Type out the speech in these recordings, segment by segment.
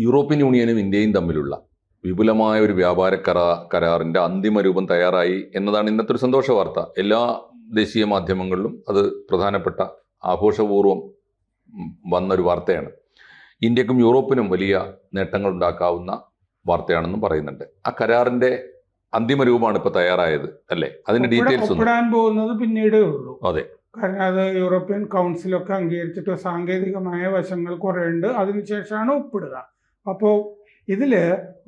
European യൂണിയനും ഇന്ത്യയും തമ്മിലുള്ള വിപുലമായ ഒരു വ്യാപാര കരാ കരാറിന്റെ അന്തിമ രൂപം തയ്യാറായി എന്നതാണ് ഇന്നത്തെ ഒരു സന്തോഷ വാർത്ത. എല്ലാ ദേശീയ മാധ്യമങ്ങളിലും അത് പ്രധാനപ്പെട്ട ആഘോഷപൂർവം വന്നൊരു വാർത്തയാണ്. ഇന്ത്യക്കും യൂറോപ്പിനും വലിയ നേട്ടങ്ങൾ ഉണ്ടാക്കാവുന്ന വാർത്തയാണെന്നും പറയുന്നുണ്ട്. ആ കരാറിന്റെ അന്തിമ രൂപമാണ് ഇപ്പൊ തയ്യാറായത് അല്ലേ? അതിന്റെ ഡീറ്റെയിൽസ് ഒപ്പിടാൻ പോകുന്നത് പിന്നീടേ ഉള്ളൂ. അതെ. കാരണം അത് യൂറോപ്യൻ കൗൺസിലൊക്കെ അംഗീകരിച്ചിട്ട് സാങ്കേതികമായ വശങ്ങൾ കുറേ ഉണ്ട് അതിനുശേഷമാണ് ഒപ്പിടുക. അപ്പോൾ ഇതിൽ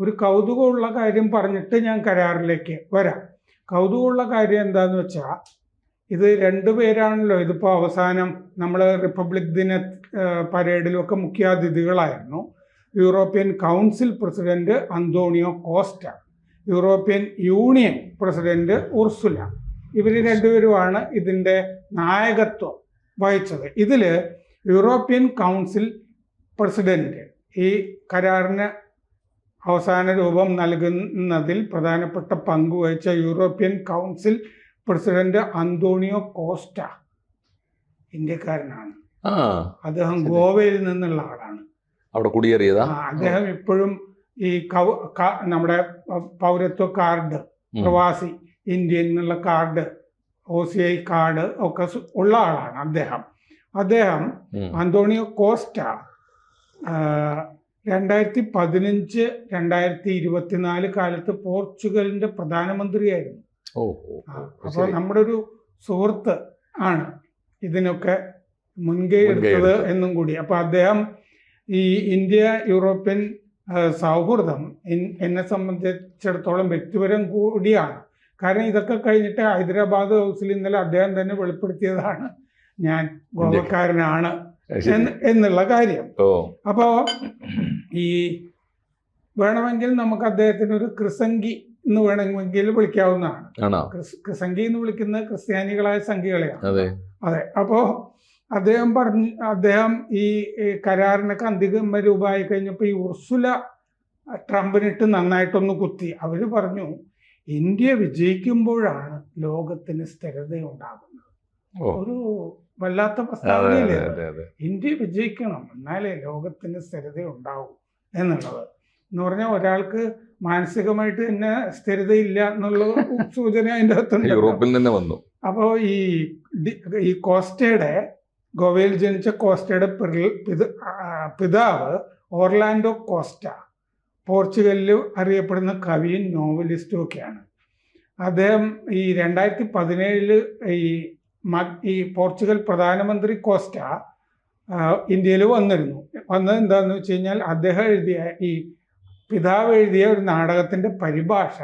ഒരു കൗതുകമുള്ള കാര്യം പറഞ്ഞിട്ട് ഞാൻ കരാറിലേക്ക് വരാം. കൗതുകമുള്ള കാര്യം എന്താണെന്ന് വെച്ചാൽ ഇത് രണ്ടു പേരാണല്ലോ. ഇതിപ്പോൾ അവസാനം നമ്മൾ റിപ്പബ്ലിക് ദിന പരേഡിലൊക്കെ മുഖ്യാതിഥികളായിരുന്നു. European council president Antonio Costa European union president Ursula. ഇവർ രണ്ടുപേരുമാണ് ഇതിന്റെ നായകത്വം വഹിച്ചത്. ഇതിൽ യൂറോപ്യൻ കൗൺസിൽ പ്രസിഡന്റ് ഈ കരാറിന് അവസാന രൂപം നൽകുന്നതിൽ പ്രധാനപ്പെട്ട പങ്ക് വഹിച്ച European council president Antonio Costa ഇന്ത്യക്കാരനാണ്. അദ്ദേഹം ഗോവയിൽ നിന്നുള്ള ആളാണ്. അവിടെ കുടിയേറിയതാ? അദ്ദേഹം ഇപ്പോഴും ഈ കൗ നമ്മുടെ പൗരത്വ കാർഡ് പ്രവാസി ഇന്ത്യൻ എന്നുള്ള card O C I card ഒക്കെ ഉള്ള ആളാണ് അദ്ദേഹം. അദ്ദേഹം. അന്തോണിയോ കോസ്റ്റ രണ്ടായിരത്തി പതിനഞ്ച് രണ്ടായിരത്തി ഇരുപത്തിനാല് കാലത്ത് പോർച്ചുഗലിന്റെ പ്രധാനമന്ത്രിയായിരുന്നു. അപ്പോൾ നമ്മുടെ ഒരു സുഹൃത്ത് ആണ് ഇതിനൊക്കെ മുൻകൈ എടുത്തത്. എന്നും കൂടി. അപ്പോൾ അദ്ദേഹം ഈ ഇന്ത്യ യൂറോപ്യൻ സൗഹൃദം എന്നെ സംബന്ധിച്ചിടത്തോളം വ്യക്തിപരം കൂടിയാണ്. കാരണം ഇതൊക്കെ കഴിഞ്ഞിട്ട് ഹൈദരാബാദ് ഹൗസിൽ ഇന്നലെ അദ്ദേഹം തന്നെ വെളിപ്പെടുത്തിയതാണ്. ഞാൻ ഗോവക്കാരനാണ്. എന്നുള്ള കാര്യം. അപ്പോ ഈ വേണമെങ്കിൽ നമുക്ക് അദ്ദേഹത്തിന് ഒരു ക്രിസംഗി എന്ന് വേണമെങ്കിൽ വിളിക്കാവുന്നതാണ്. കൃസംഗി ക്രിസംഗി എന്ന് വിളിക്കുന്ന ക്രിസ്ത്യാനികളായ സംഖ്യകളെയാണ് അതെ. അപ്പോ അദ്ദേഹം പറഞ്ഞു അദ്ദേഹം ഈ കരാറിനൊക്കെ അന്തിമ രൂപമായി കഴിഞ്ഞപ്പോൾ ഈ ഉർസുല ട്രംപിനിട്ട് നന്നായിട്ടൊന്ന് കുത്തി. അവർ പറഞ്ഞു ഇന്ത്യ വിജയിക്കുമ്പോഴാണ് ലോകത്തിന് സ്ഥിരതയുണ്ടാകുന്നത്. ഉണ്ടാകുന്നത് ഒരു വല്ലാത്ത പ്രസ്താവനയില്ലേ ഇന്ത്യ വിജയിക്കണം എന്നാലേ ലോകത്തിന് സ്ഥിരത ഉണ്ടാവും എന്നുള്ളത്. എന്ന് പറഞ്ഞാൽ ഒരാൾക്ക് മാനസികമായിട്ട് തന്നെ സ്ഥിരതയില്ല എന്നുള്ള സൂചന അതിന്റെ അകത്തുണ്ട് യൂറോപ്പിൽ നിന്ന് വന്നു. അപ്പോൾ ഈ ഈ കോസ്റ്റയുടെ ഗോവയിൽ ജനിച്ച കോസ്റ്റയുടെ പിതാവ് ഓർലാൻഡോ കോസ്റ്റ പോർച്ചുഗലിൽ അറിയപ്പെടുന്ന കവിയും നോവലിസ്റ്റും ഒക്കെയാണ്. അദ്ദേഹം ഈ രണ്ടായിരത്തി പതിനേഴിൽ ഈ ഈ പോർച്ചുഗൽ പ്രധാനമന്ത്രി കോസ്റ്റ ഇന്ത്യയിൽ വന്നിരുന്നു. വന്നത് എന്താണെന്ന് വെച്ച് കഴിഞ്ഞാൽ അദ്ദേഹം എഴുതിയ ഈ പിതാവ് എഴുതിയ ഒരു നാടകത്തിന്റെ പരിഭാഷ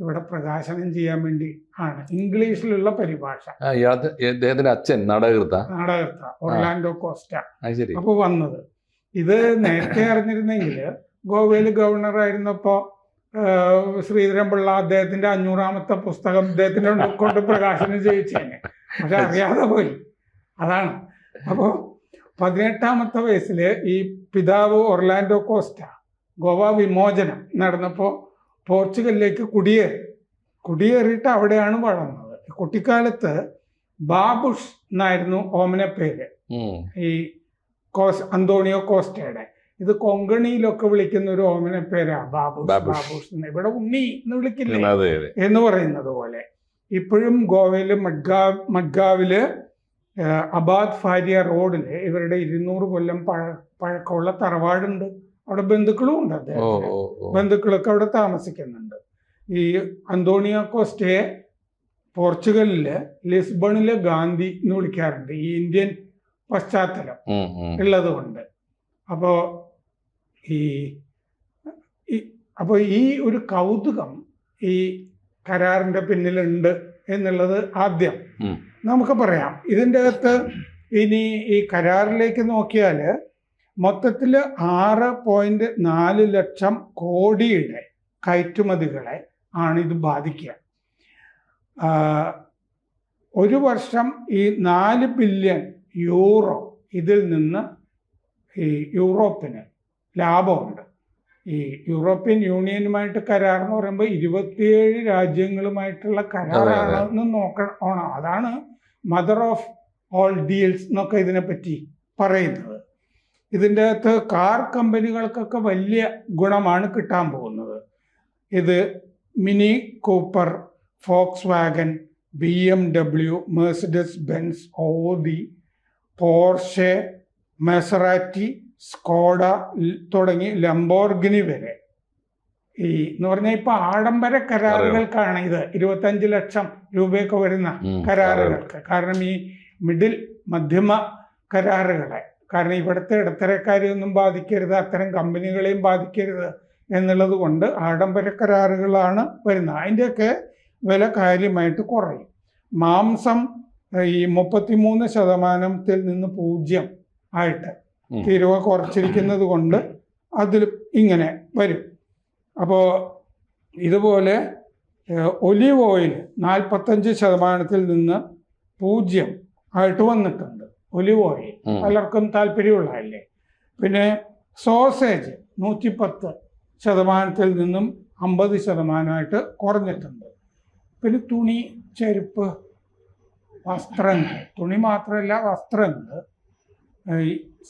ഇവിടെ പ്രകാശനം ചെയ്യാൻ വേണ്ടി ആണ്. ഇംഗ്ലീഷിലുള്ള പരിഭാഷ. അച്ഛൻ നാടകൃത്ത നാടകർത്ത ഒർലാൻഡോ കോസ്റ്റ. അപ്പൊ അപ്പോൾ വന്നത്. ഇത് നേരത്തെ അറിഞ്ഞിരുന്നെങ്കിൽ ഗോവയിൽ ഗവർണർ ആയിരുന്നപ്പോൾ ശ്രീധരൻപിള്ള അദ്ദേഹത്തിന്റെ അഞ്ഞൂറാമത്തെ പുസ്തകം അദ്ദേഹത്തിന്റെ കൊണ്ട് പ്രകാശനം ചെയ്യിച്ചേനെ. പക്ഷെ അറിയാതെ പോയി. അതാണ്. അപ്പോൾ പതിനെട്ടാമത്തെ വയസ്സിൽ ഈ പിതാവ് ഒർലാൻഡോ കോസ്റ്റ ഗോവ വിമോചനം നടന്നപ്പോൾ പോർച്ചുഗലിലേക്ക് കുടിയേറി. കുടിയേറിയിട്ട് അവിടെയാണ് വളർന്നത്. കുട്ടിക്കാലത്ത് ബാബുഷ് എന്നായിരുന്നു ഓമന പേര്. ഈ കോസ് അന്തോണിയോ കോസ്റ്റയുടെ. ഇത് കൊങ്കണിയിലൊക്കെ വിളിക്കുന്ന ഒരു ഓമന പേരാ ബാബുഷ്. ബാബുഷ്. ഇവിടെ ഉണ്ണി എന്ന് വിളിക്കില്ലേ? എന്ന് പറയുന്നത് പോലെ. ഇപ്പോഴും ഗോവയിൽ മഡ്ഗാവ് മഡ്ഗാവിൽ അബാദ് ഫാരിയ റോഡിൽ ഇവരുടെ ഇരുന്നൂറ് കൊല്ലം പഴ പഴക്കമുള്ള തറവാടുണ്ട്. അവിടെ ബന്ധുക്കളും ഉണ്ട് ഓ ബന്ധുക്കളൊക്കെ അവിടെ താമസിക്കുന്നുണ്ട്. ഈ അന്തോണിയോ കോസ്റ്റയെ പോർച്ചുഗലിൽ ലിസ്ബണിലെ ഗാന്ധി എന്ന് വിളിക്കാറുണ്ട്. ഈ ഇന്ത്യൻ പശ്ചാത്തലം. ഉള്ളത് കൊണ്ട് അപ്പോ ഈ ഈ- അപ്പോൾ ഈ ഒരു കൗതുകം ഈ കരാറിന്റെ പിന്നിലുണ്ട് എന്നുള്ളത് ആദ്യം. നമുക്ക് പറയാം. ഇതിന്റെ അകത്ത് ഇനി ഈ കരാറിലേക്ക് നോക്കിയാൽ മൊത്തത്തിൽ ആറ് പോയിന്റ് നാല് ലക്ഷം കോടിയുടെ കയറ്റുമതികളെ ആണ് ഇത് ബാധിക്കുക. ഒരു വർഷം ഈ നാല് ബില്യൺ യൂറോ ഇതിൽ നിന്ന് ഈ യൂറോപ്പിന് ലാഭമുണ്ട്. ഈ യൂറോപ്യൻ യൂണിയനുമായിട്ട് കരാർ എന്ന് പറയുമ്പോൾ ഇരുപത്തിയേഴ് രാജ്യങ്ങളുമായിട്ടുള്ള കരാറാണെന്ന് നോക്കണം അതാണ് മദർ ഓഫ് ഓൾ ഡീൽസ് എന്നൊക്കെ ഇതിനെപ്പറ്റി പറയുന്നത്. ഇതിന്റെ അകത്ത് കാർ കമ്പനികൾക്കൊക്കെ വലിയ ഗുണമാണ് കിട്ടാൻ പോകുന്നത്. ഇത് Mini Cooper Volkswagen B M W Mercedes Benz Audi Porsche Maserati Skoda തുടങ്ങി ലംബോർഗിനി വരെ. ഈ എന്ന് പറഞ്ഞാൽ ഇപ്പൊ ആഡംബര കരാറുകൾക്കാണ് ഇത്. ഇരുപത്തഞ്ച് ലക്ഷം രൂപയൊക്കെ വരുന്ന. കരാറുകൾക്ക്. കാരണം ഈ മിഡിൽ മധ്യമ കരാറുകളെ. കാരണം ഇവിടുത്തെ ഇടത്തരക്കാരെയൊന്നും ബാധിക്കരുത് അത്തരം കമ്പനികളെയും ബാധിക്കരുത് എന്നുള്ളത് കൊണ്ട് ആഡംബര കരാറുകളാണ് വരുന്നത്. അതിന്റെയൊക്കെ വില കാര്യമായിട്ട് കുറയും. മാംസം ഈ മുപ്പത്തിമൂന്ന് ശതമാനത്തിൽ നിന്ന് പൂജ്യം ആയിട്ട്. തീരുവ കുറച്ചിരിക്കുന്നത് കൊണ്ട് അതിൽ ഇങ്ങനെ വരും. അപ്പോൾ ഇതുപോലെ ഒലിവ് ഓയിൽ നാൽപ്പത്തഞ്ച് ശതമാനത്തിൽ നിന്ന് പൂജ്യം ആയിട്ട് വന്നിട്ടുണ്ട്. Olive oil. പലർക്കും താല്പര്യമുള്ളതല്ലേ? പിന്നെ സോസേജ് നൂറ്റിപ്പത്ത് ശതമാനത്തിൽ നിന്നും അമ്പത് ശതമാനമായിട്ട് കുറഞ്ഞിട്ടുണ്ട്. പിന്നെ തുണി ചെരുപ്പ് വസ്ത്രങ്ങൾ. തുണി മാത്രമല്ല വസ്ത്രങ്ങൾ.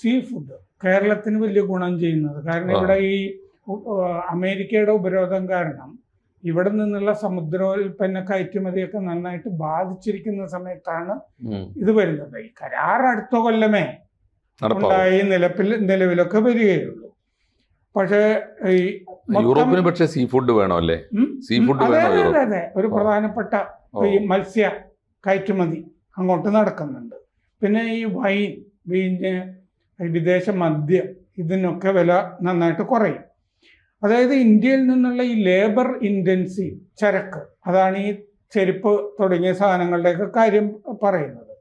സീ ഫുഡ് കേരളത്തിന് വലിയ ഗുണം ചെയ്യുന്നത്. കാരണം ഇവിടെ ഈ അമേരിക്കയുടെ ഉപരോധം കാരണം ഇവിടെ നിന്നുള്ള സമുദ്രോൽപ്പന്ന കയറ്റുമതിയൊക്കെ നന്നായിട്ട് ബാധിച്ചിരിക്കുന്ന സമയത്താണ് ഇത് വരുന്നത്. ഈ കരാർ അടുത്ത കൊല്ലമേ ഉണ്ടായി നിലപ്പിൽ നിലവിലൊക്കെ വരികയുള്ളൂ. പക്ഷേ ഈ യൂറോപ്പിന് പക്ഷേ സീ ഫുഡ് വേണോ അല്ലേ? സീ ഫുഡ് അതെ, അതെ. ഒരു പ്രധാനപ്പെട്ട ഈ മത്സ്യ കയറ്റുമതി അങ്ങോട്ട് നടക്കുന്നുണ്ട്. പിന്നെ ഈ വൈൻ വീഞ്ഞ് വിദേശ മദ്യം ഇതിനൊക്കെ വില നന്നായിട്ട് കുറയും. അതായത് ഇന്ത്യയിൽ നിന്നുള്ള ഈ ലേബർ ഇന്റൻസീവ് ചരക്ക് അതാണ് ഈ ചെരുപ്പ് തുടങ്ങിയ സാധനങ്ങളുടെയൊക്കെ കാര്യം പറയുന്നത്.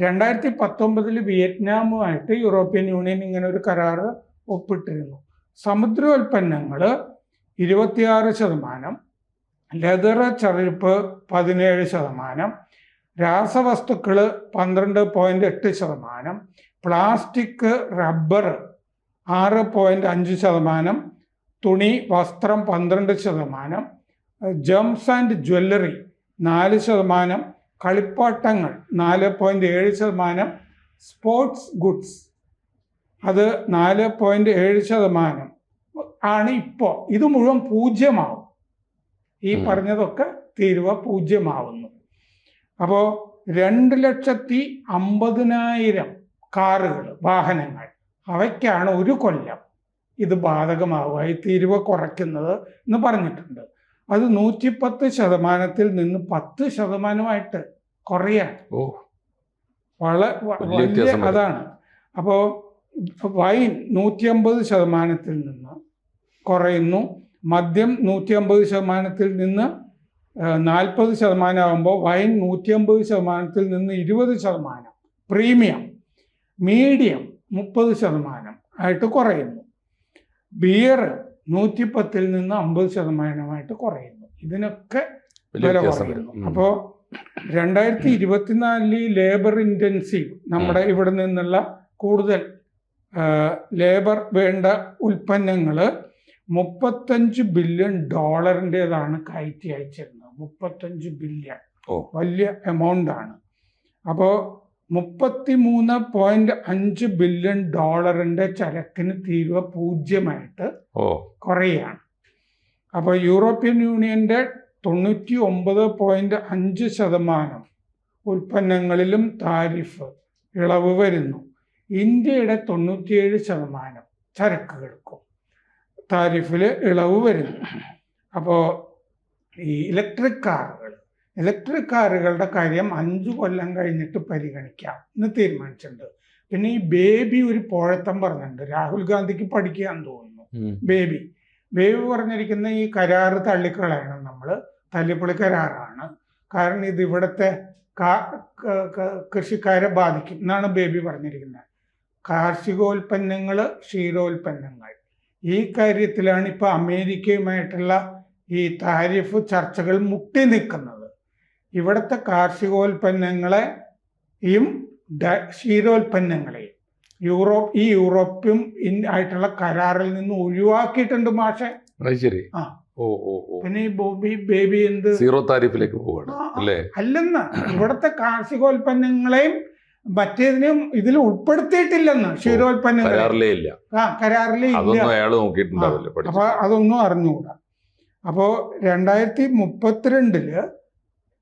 രണ്ടായിരത്തി പത്തൊമ്പതിൽ വിയറ്റ്നാമുമായിട്ട് യൂറോപ്യൻ യൂണിയൻ ഇങ്ങനെ ഒരു കരാർ ഒപ്പിട്ടിരുന്നു. സമുദ്രോൽപ്പന്നങ്ങൾ ഇരുപത്തിയാറ് ശതമാനം ലെതർ ചെറുപ്പ് പതിനേഴ് ശതമാനം രാസവസ്തുക്കൾ പന്ത്രണ്ട് പോയിന്റ് എട്ട് ശതമാനം പ്ലാസ്റ്റിക് റബ്ബർ ആറ് പോയിന്റ് അഞ്ച് ശതമാനം തുണി വസ്ത്രം പന്ത്രണ്ട് ശതമാനം ജംസ് ആൻഡ് ജ്വല്ലറി നാല് ശതമാനം കളിപ്പാട്ടങ്ങൾ നാല് പോയിന്റ് ഏഴ് ശതമാനം സ്പോർട്സ് ഗുഡ്സ് അത് നാല് പോയിന്റ് ഏഴ് ശതമാനം. ആണ് ഇപ്പോൾ ഇത് മുഴുവൻ പൂജ്യമാവും. ഈ പറഞ്ഞതൊക്കെ തീരുവ പൂജ്യമാവുന്നു. അപ്പോൾ രണ്ട് ലക്ഷത്തി അമ്പതിനായിരം കാറുകൾ വാഹനങ്ങൾ. അവയ്ക്കാണ് ഒരു കൊല്ലം ഇത് ബാധകമാവുക. ഈ തീരുവ കുറയ്ക്കുന്നത് എന്ന് പറഞ്ഞിട്ടുണ്ട്. അത് നൂറ്റിപ്പത്ത് ശതമാനത്തിൽ നിന്ന് പത്ത് ശതമാനമായിട്ട് കുറയാണ്. ഓ. വള വ- വലിയ വലിയ വ്യത്യാസം വരും. അതാണ് അപ്പോൾ വൈൻ നൂറ്റി അമ്പത് ശതമാനത്തിൽ നിന്ന് കുറയുന്നു. മദ്യം നൂറ്റി അമ്പത് ശതമാനത്തിൽ നിന്ന് നാൽപ്പത് ശതമാനമാകുമ്പോൾ വൈൻ നൂറ്റി അമ്പത് ശതമാനത്തിൽ നിന്ന് ഇരുപത് ശതമാനം. പ്രീമിയം മീഡിയം മുപ്പത് ശതമാനം ആയിട്ട് കുറയുന്നു. ബിയർ നൂറ്റിപ്പത്തിൽ നിന്ന് അമ്പത് ശതമാനമായിട്ട് കുറയുന്നു. ഇതിനൊക്കെ വില കുറയുന്നു. അപ്പോൾ രണ്ടായിരത്തി ഇരുപത്തിനാലിൽ ലേബർ ഇന്റൻസീവ് നമ്മുടെ ഇവിടെ നിന്നുള്ള കൂടുതൽ ലേബർ വേണ്ട ഉൽപ്പന്നങ്ങൾ മുപ്പത്തഞ്ച് ബില്യൺ ഡോളറിന്റെതാണ് കയറ്റി അയച്ചിരുന്നത്. മുപ്പത്തഞ്ച് ബില്യൺ വലിയ എമൗണ്ട് ആണ്. അപ്പോൾ മുപ്പത്തി മൂന്ന് പോയിന്റ് അഞ്ച് ബില്യൺ ഡോളറിന്റെ ചരക്കിന് തീരുവ പൂജ്യമായിട്ട് കുറയാണ്. അപ്പോൾ യൂറോപ്യൻ യൂണിയന്റെ തൊണ്ണൂറ്റി ഒമ്പത് പോയിന്റ് അഞ്ച് ശതമാനം ഉൽപ്പന്നങ്ങളിലും താരിഫ് ഇളവ് വരുന്നു. ഇന്ത്യയുടെ തൊണ്ണൂറ്റിയേഴ് ശതമാനം ചരക്കുകൾക്കും താരിഫിൽ ഇളവ് വരുന്നു. അപ്പോൾ ഈ ഇലക്ട്രിക് കാറുകൾ ഇലക്ട്രിക് കാറുകളുടെ കാര്യം അഞ്ചു കൊല്ലം കഴിഞ്ഞിട്ട് പരിഗണിക്കാം എന്ന് തീരുമാനിച്ചിട്ടുണ്ട്. പിന്നെ ഈ ബേബി ഒരു പോഴത്തം പറഞ്ഞിട്ടുണ്ട്. രാഹുൽ ഗാന്ധിക്ക് പഠിക്കുകയെന്ന് തോന്നുന്നു. ബേബി. ബേബി പറഞ്ഞിരിക്കുന്ന ഈ കരാറ് തള്ളിക്കളയണം നമ്മൾ തല്ലിപ്പൊളി കരാറാണ്. കാരണം ഇത് ഇവിടുത്തെ കൃഷിക്കാരെ ബാധിക്കും എന്നാണ് ബേബി പറഞ്ഞിരിക്കുന്നത്. കാർഷികോൽപ്പന്നങ്ങൾ ക്ഷീരോൽപ്പന്നങ്ങൾ. ഈ കാര്യത്തിലാണ് ഇപ്പോൾ അമേരിക്കയുമായിട്ടുള്ള ഈ താരിഫ് ചർച്ചകൾ മുട്ടി നിൽക്കുന്നത്. ഇവിടുത്തെ കാർഷികോൽപ്പന്നങ്ങളെയും ക്ഷീരോൽപ്പന്നങ്ങളെയും യൂറോപ്പ് ഈ യൂറോപ്യും ഇൻ- ആയിട്ടുള്ള കരാറിൽ നിന്ന് ഒഴിവാക്കിയിട്ടുണ്ട് മാഷെ. ശരി. ആ. ഓ ഓ പിന്നെ ഈ ബോബി ബേബി എന്ത്? സീറോ താരിഫിലേക്ക് പോവാണ്. അല്ലേ? അല്ലെന്ന് ഇവിടുത്തെ കാർഷികോൽപ്പന്നങ്ങളെയും മറ്റേതിനും ഇതിൽ ഉൾപ്പെടുത്തിയിട്ടില്ലെന്ന് ക്ഷീരോൽപ്പന്നങ്ങൾ കരാറിലേ ഇല്ല. ആ കരാറിലെ ഇല്ല. അതൊന്നും അയാൾ നോക്കിയിട്ടുണ്ടാവില്ല അപ്പൊ അതൊന്നും അറിഞ്ഞുകൂടാ. അപ്പോ രണ്ടായിരത്തി മുപ്പത്തിരണ്ടിൽ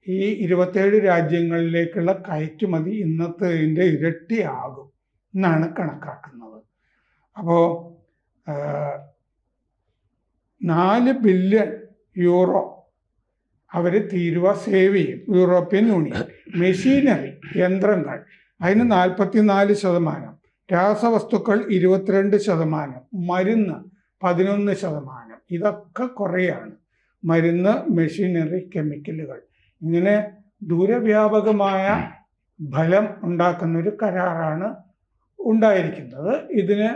ഈ ഇരുപത്തേഴ് രാജ്യങ്ങളിലേക്കുള്ള കയറ്റുമതി ഇന്നത്തെ ഇരട്ടിയാകും എന്നാണ് കണക്കാക്കുന്നത്. അപ്പോ ആ, നാല് ബില്യൺ യൂറോ അവർ തീരുവ സേവ് ചെയ്യും. യൂറോപ്യൻ യൂണിയൻ മെഷീനറി യന്ത്രങ്ങൾ അതിന് നാൽപ്പത്തിനാല് ശതമാനം. രാസവസ്തുക്കൾ ഇരുപത്തിരണ്ട് ശതമാനം. മരുന്ന് പതിനൊന്ന് ശതമാനം. ഇതൊക്കെ കുറയാണ്. മരുന്ന് മെഷീനറി കെമിക്കലുകൾ. ഇങ്ങനെ ദൂരവ്യാപകമായ ഫലം ഉണ്ടാക്കുന്ന ഒരു കരാറാണ് ഉണ്ടായിരിക്കുന്നത്. ഇതിന്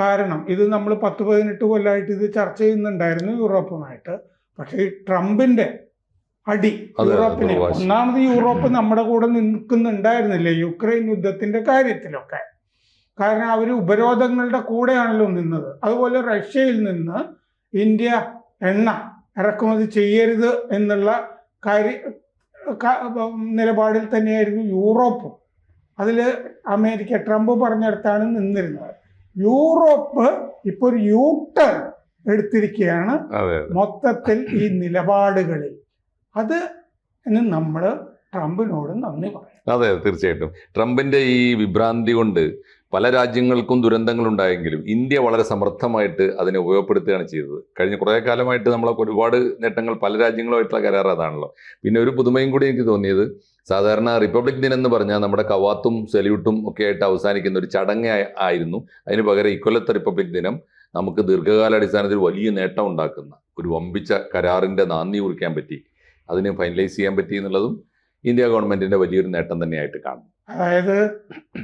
കാരണം ഇത് നമ്മൾ പത്ത് പതിനെട്ട് കൊല്ലമായിട്ട് ഇത് ചർച്ച ചെയ്യുന്നുണ്ടായിരുന്നു യൂറോപ്പുമായിട്ട്. പക്ഷേ ഈ ട്രംപിന്റെ അടി യൂറോപ്പിന്. ഒന്നാമത് യൂറോപ്പ് നമ്മുടെ കൂടെ നിൽക്കുന്നുണ്ടായിരുന്നില്ലേ യുക്രൈൻ യുദ്ധത്തിന്റെ കാര്യത്തിലൊക്കെ? കാരണം അവർ ഉപരോധങ്ങളുടെ കൂടെയാണല്ലോ നിന്നത്. അതുപോലെ റഷ്യയിൽ നിന്ന് ഇന്ത്യ എണ്ണ ഇറക്കുമതി ചെയ്യരുത് എന്നുള്ള കാര്യ നിലപാടിൽ തന്നെയായിരുന്നു യൂറോപ്പ്. അതിൽ അമേരിക്ക ട്രംപ് പറഞ്ഞെടുത്താണ് നിന്നിരുന്നത്. യൂറോപ്പ് ഇപ്പോൾ ഒരു യൂ ടേൺ എടുത്തിരിക്കുകയാണ് മൊത്തത്തിൽ ഈ നിലപാടുകളിൽ. അത് നമ്മൾ ട്രംപിനോട് നന്ദി പറയാം. അതെ തീർച്ചയായിട്ടും. ട്രംപിന്റെ ഈ വിഭ്രാന്തി കൊണ്ട് പല രാജ്യങ്ങൾക്കും ദുരന്തങ്ങൾ ഉണ്ടായെങ്കിലും ഇന്ത്യ വളരെ സമർത്ഥമായിട്ട് അതിനെ ഉപയോഗപ്പെടുത്തുകയാണ് ചെയ്തത്. കഴിഞ്ഞ കുറേ കാലമായിട്ട് നമ്മളെ ഒരുപാട് നേട്ടങ്ങൾ പല രാജ്യങ്ങളുമായിട്ടുള്ള കരാർ അതാണല്ലോ. പിന്നെ ഒരു പുതുമയും കൂടി എനിക്ക് തോന്നിയത് സാധാരണ റിപ്പബ്ലിക് ദിനം എന്ന് പറഞ്ഞാൽ നമ്മുടെ കവാത്തും സല്യൂട്ടും ഒക്കെ ആയിട്ട് അവസാനിക്കുന്ന ഒരു ചടങ്ങ് ആയ- ആയിരുന്നു. അതിന് പകരം ഇക്കൊല്ലത്തെ റിപ്പബ്ലിക് ദിനം നമുക്ക് ദീർഘകാലാടിസ്ഥാനത്തിൽ വലിയ നേട്ടം ഉണ്ടാക്കുന്ന ഒരു വമ്പിച്ച കരാറിന്റെ നാന്ദി കുറിക്കാൻ പറ്റി. അതിനെ ഫൈനലൈസ് ചെയ്യാൻ പറ്റി എന്നുള്ളതും ഇന്ത്യ ഗവൺമെന്റിന്റെ വലിയൊരു നേട്ടം തന്നെയായിട്ട് കാണും അതായത്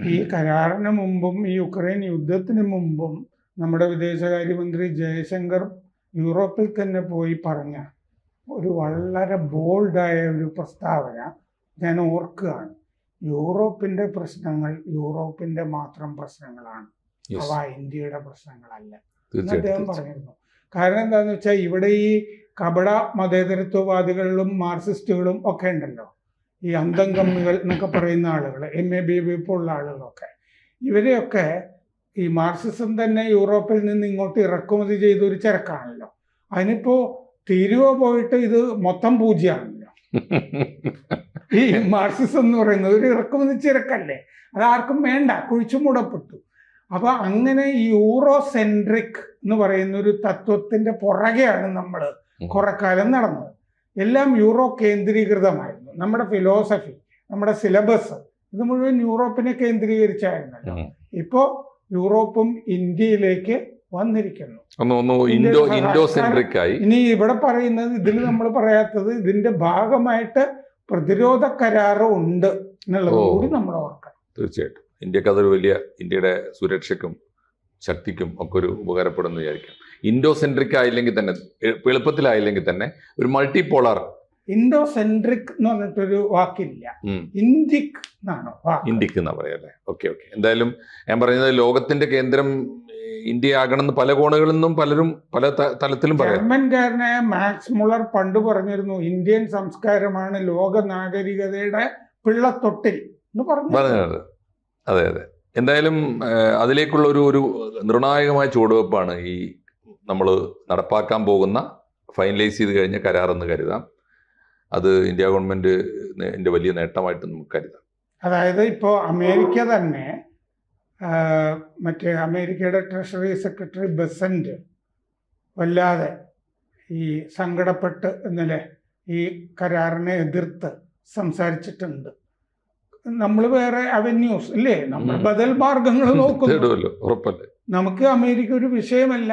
ഈ കരാറിന് മുമ്പും ഈ യുക്രൈൻ യുദ്ധത്തിന് മുമ്പും നമ്മുടെ വിദേശകാര്യമന്ത്രി ജയശങ്കർ യൂറോപ്പിൽ തന്നെ പോയി പറഞ്ഞ ഒരു വളരെ ബോൾഡായ ഒരു പ്രസ്താവന ഞാൻ ഓർക്കുകയാണ്. യൂറോപ്പിന്റെ പ്രശ്നങ്ങൾ യൂറോപ്പിന്റെ മാത്രം പ്രശ്നങ്ങളാണ്. അവ ഇന്ത്യയുടെ പ്രശ്നങ്ങളല്ല. എന്ന് അദ്ദേഹം പറഞ്ഞിരുന്നു. കാരണം എന്താണെന്ന് വെച്ചാൽ ഇവിടെ ഈ കപട മതേതരത്വവാദികളിലും മാർക്സിസ്റ്റുകളും ഒക്കെ ഉണ്ടല്ലോ. ഈ അന്തം കമ്മികൾ എന്നൊക്കെ പറയുന്ന ആളുകൾ എം എ ബി ബി ഉള്ള ആളുകളൊക്കെ. ഇവരെയൊക്കെ ഈ മാർക്സിസം തന്നെ യൂറോപ്പിൽ നിന്ന് ഇങ്ങോട്ട് ഇറക്കുമതി ചെയ്ത ഒരു ചരക്കാണല്ലോ. അതിനിപ്പോ തീരുവ പോയിട്ട് ഇത് മൊത്തം പൂജ്യമാണല്ലോ. ഈ മാർക്സിസം എന്ന് പറയുന്നത് ഒരു ഇറക്കുമതി ചരക്കല്ലേ? അത് ആർക്കും വേണ്ട കുഴിച്ചു മൂടപ്പെട്ടു. അപ്പൊ അങ്ങനെ യൂറോ സെൻട്രിക് എന്ന് പറയുന്ന ഒരു തത്വത്തിന്റെ പുറകെയാണ് നമ്മൾ കുറെ കാലം നടന്നത്. എല്ലാം യൂറോ കേന്ദ്രീകൃതമായിരുന്നു നമ്മുടെ ഫിലോസഫി നമ്മുടെ സിലബസ് ഇത് മുഴുവൻ യൂറോപ്പിനെ കേന്ദ്രീകരിച്ചായിരുന്നല്ലോ. ഇപ്പോ യൂറോപ്പും ഇന്ത്യയിലേക്ക് വന്നിരിക്കുന്നു. ഇൻഡോ ഇൻഡോ സെൻട്രിക് ആയി ഇനി ഇവിടെ പറയുന്നത് ഇതിൽ നമ്മൾ പറയാത്തത് ഇതിന്റെ ഭാഗമായിട്ട് പ്രതിരോധ കരാറ് ഉണ്ട് എന്നുള്ളത് കൂടി നമ്മൾ ഓർക്കണം. തീർച്ചയായിട്ടും. ഇന്ത്യയ്ക്ക് അതൊരു വലിയ ഇന്ത്യയുടെ സുരക്ഷയ്ക്കും ശക്തിക്കും ഒക്കെ ഒരു ഉപകാരപ്പെടുന്നു വിചാരിക്കാം. ഇൻഡോ സെൻട്രിക് ആയില്ലെങ്കിൽ തന്നെ എളുപ്പത്തിലായില്ലെങ്കിൽ തന്നെ ഒരു മൾട്ടി പോളാർ ഇൻഡോ സെൻട്രിക് എന്ന് പറഞ്ഞിട്ടൊരു വാക്കില്ല. ഇന്ത്യയ്ക്ക് എന്നാണ് ഇന്ത്യയ്ക്ക് എന്നാ പറയാ അല്ലേ? Okay okay. എന്തായാലും ഞാൻ പറയുന്നത് ലോകത്തിന്റെ കേന്ദ്രം ഇന്ത്യ ആകണമെന്ന് പല കോണുകളിൽ നിന്നും പലരും പല തലത്തിലും പറയാം. ജർമ്മൻകാരനായ മാക്സ് മുളർ പണ്ട് പറഞ്ഞിരുന്നു ഇന്ത്യൻ സംസ്കാരമാണ് ലോക നാഗരികതയുടെ പിള്ളത്തൊട്ടിൽ എന്ന് പറഞ്ഞു പറഞ്ഞത്. അതെ അതെ. എന്തായാലും അതിലേക്കുള്ള ഒരു ഒരു നിർണായകമായ ചുവടുവെപ്പാണ് ഈ നമ്മൾ നടപ്പാക്കാൻ പോകുന്ന ഫൈനലൈസ് ചെയ്ത് കഴിഞ്ഞ കരാറെന്ന് കരുതാം. അത് ഇന്ത്യ ഗവൺമെന്റ് ന്റെ വലിയ നേട്ടമായിട്ട് നമുക്ക് കരുതാം. അതായത് ഇപ്പോൾ അമേരിക്ക തന്നെ മറ്റേ അമേരിക്കയുടെ ട്രഷറി സെക്രട്ടറി ബസന്റ് വല്ലാതെ ഈ സങ്കടപ്പെട്ട് ഇന്നലെ ഈ കരാറിനെ എതിർത്ത് സംസാരിച്ചിട്ടുണ്ട്. നമ്മൾ വേറെ അവന്യൂസ് ഇല്ലേ? നമ്മൾ ബദൽ മാർഗങ്ങൾ നോക്കുന്നു. നമുക്ക് അമേരിക്ക ഒരു വിഷയമല്ല.